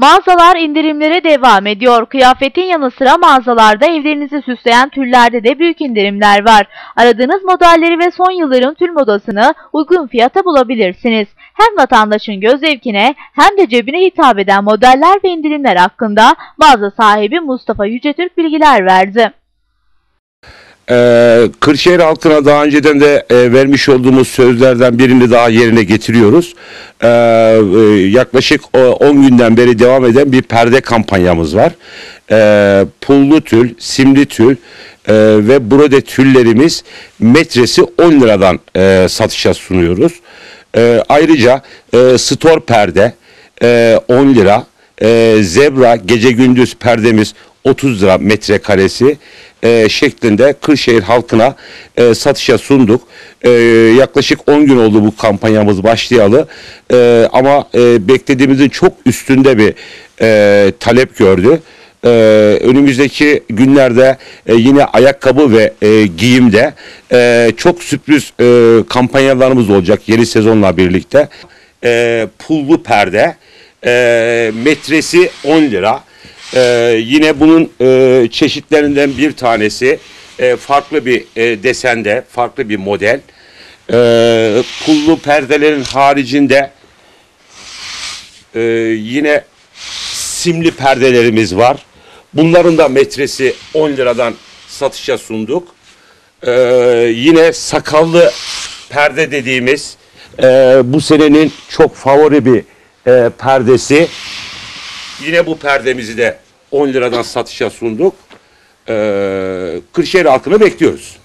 Mağazalar indirimlere devam ediyor. Kıyafetin yanı sıra mağazalarda evlerinizi süsleyen türlerde de büyük indirimler var. Aradığınız modelleri ve son yılların tül modasını uygun fiyata bulabilirsiniz. Hem vatandaşın göz zevkine hem de cebine hitap eden modeller ve indirimler hakkında mağaza sahibi Mustafa Yücetürk bilgiler verdi. Ee, Kırşehir halkına daha önceden de e, vermiş olduğumuz sözlerden birini daha yerine getiriyoruz. Ee, e, yaklaşık e, 10 günden beri devam eden bir perde kampanyamız var. Ee, pullu tül, simli tül e, ve brode tüllerimiz metresi 10 liradan e, satışa sunuyoruz. E, ayrıca e, store perde e, 10 lira, e, zebra gece gündüz perdemiz 30 lira metrekaresi e, şeklinde Kırşehir halkına e, satışa sunduk. E, yaklaşık 10 gün oldu bu kampanyamız başlayalı. E, ama e, beklediğimizin çok üstünde bir e, talep gördü. Ee, önümüzdeki günlerde e, yine ayakkabı ve e, giyimde e, çok sürpriz e, kampanyalarımız olacak yeni sezonla birlikte. E, pullu perde e, metresi 10 lira. E, yine bunun e, çeşitlerinden bir tanesi e, farklı bir e, desende, farklı bir model. E, pullu perdelerin haricinde e, yine simli perdelerimiz var. Bunların da metresi 10 liradan satışa sunduk. Ee, yine sakallı perde dediğimiz e, bu senenin çok favori bir e, perdesi. Yine bu perdemizi de 10 liradan satışa sunduk. Ee, Kırşehir halkını bekliyoruz.